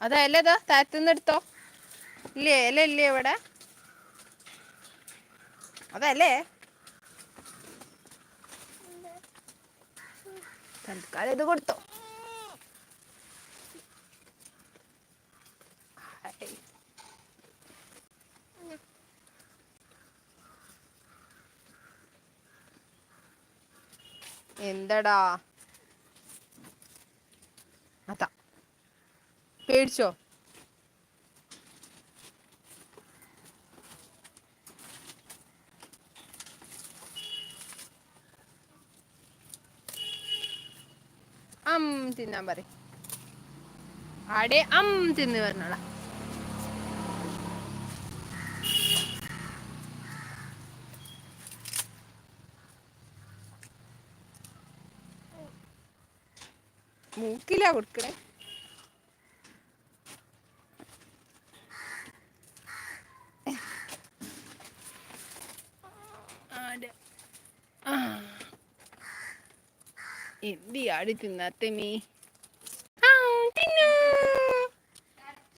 അതാ ഇല ഇതാ താഴത്തുനിന്ന് എടുത്തോ. ഇല്ലേ ഇല ഇല്ലേ ഇവിടെ? അതല്ലേ തൽക്കാലം ഇത് കൊടുത്തോ. എന്തടാ അതാ പേടിച്ചോ? അം തിന്നാൻ പറ ആടെ അം തിന്ന് പറഞ്ഞോളാം. മൂക്കിലാ കൊടുക്കണേ ആടെ. ആ. എന്തി ആടി തിന്നാത്ത മീ.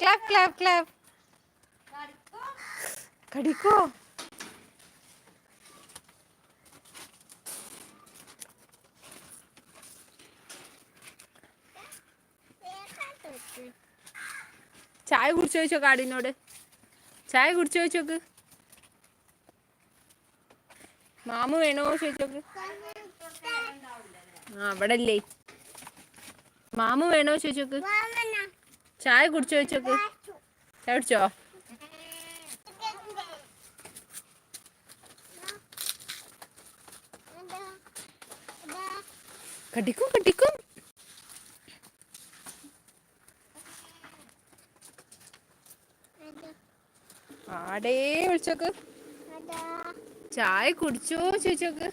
ക്ലാപ്പ് ക്ലാപ്പ് ക്ലാപ്പ് കടിക്കോ ചായ കുടിച്ചു ചോദിച്ചോ കാടിനോട് ചായ കുടിച്ചു ചോദിച്ചോക്ക് മാമു വേണോ ചോദിച്ചോക്ക്? ആ അവിടെ വേണോ ചോദിച്ചോക്ക്? ചായ കുടിച്ചോ ചോദിച്ചോക്ക്? ചായ കുടിച്ചോ? കടിക്കും കടിക്കും. ആടേ വിളിച്ചോക്ക്. ചായ കുടിച്ചോ ചോദിച്ചോക്ക്.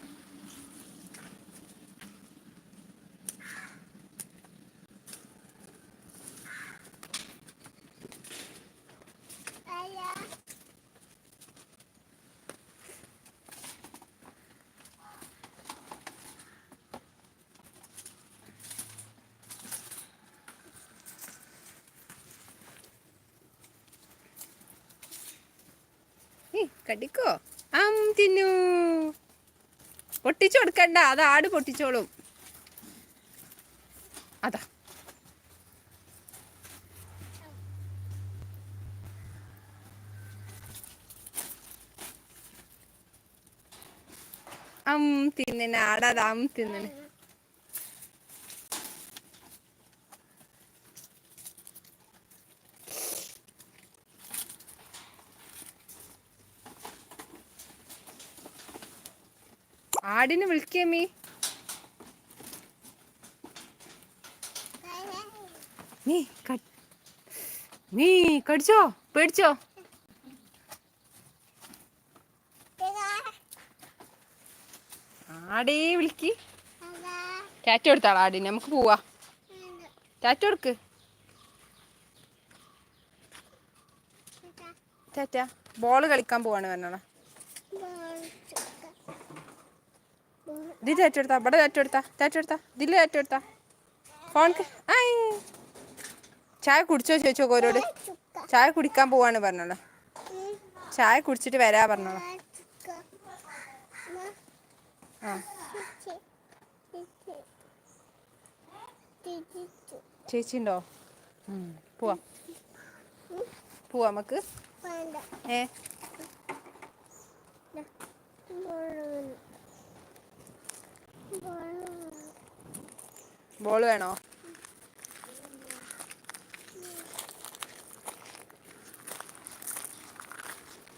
കടിക്കോ? ആം തിന്നു. പൊട്ടിച്ചു കൊടുക്കണ്ട. അത് ആട് പൊട്ടിച്ചോളും. അതാ. അം തിന്നിന്. ആടാ അം തിന്നിന്. ആടിനെ വിളിക്കമ്മീ നീ നീ കടിച്ചോ? പേടിച്ചോ? ആടേ വിളിക്ക്. ടാറ്റ കൊടുത്താളാ ആടിനെ നമുക്ക് പോവാ. ടാറ്റ എടുക്ക്. ടാറ്റ ബോൾ കളിക്കാൻ പോവാണ് പറഞ്ഞോളാം ഇത് ഏറ്റെടുത്താ ഇവിടെ ഏറ്റെടുത്താ എടുത്താ ടാറ്റ എടുത്താ ഇതിൽ ടാറ്റ എടുത്താ ഫോൺ ഐ. ചായ കുടിച്ചോ ചോദിച്ചോ ഓരോട്? ചായ കുടിക്കാൻ പോവാണ് പറഞ്ഞോളാം. ചായ കുടിച്ചിട്ട് വരാ പറഞ്ഞോളാം. ആ. ചേച്ചി ഉണ്ടോ പോവാം. പോവാ നമുക്ക്. ഏ? ബോൾ വേണോ?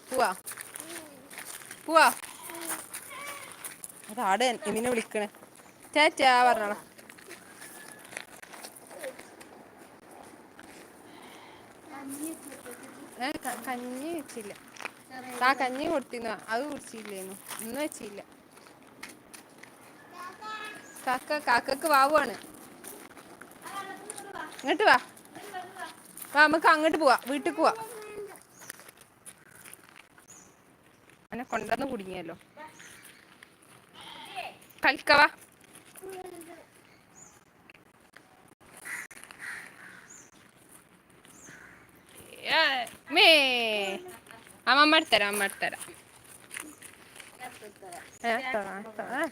പോവാ. പോവാ. അതാട് എമിനെ വിളിക്കണേ. ചേച്ചാ പറഞ്ഞോളാം. കഞ്ഞി വെച്ചില്ല. ആ കഞ്ഞി കൊടുത്തിരുന്നു. അത് കുടിച്ചില്ലേന്നു. ഇന്ന് വെച്ചില്ല. കാക്ക കാക്കക്ക് വാവുവാണ്. ഇങ്ങോട്ട് വാ. വാ നമുക്ക് അങ്ങോട്ട് പോവാ. വീട്ടിൽ പോവാ. എന്നെ കൊണ്ടുവന്ന് കുടുങ്ങിയല്ലോ. കളിക്കവാ മേ. അമ്മ എടുത്തരാം അമ്മ എടുത്തരാം ഏ, എടുത്തോളാം, എടുത്തോളാം.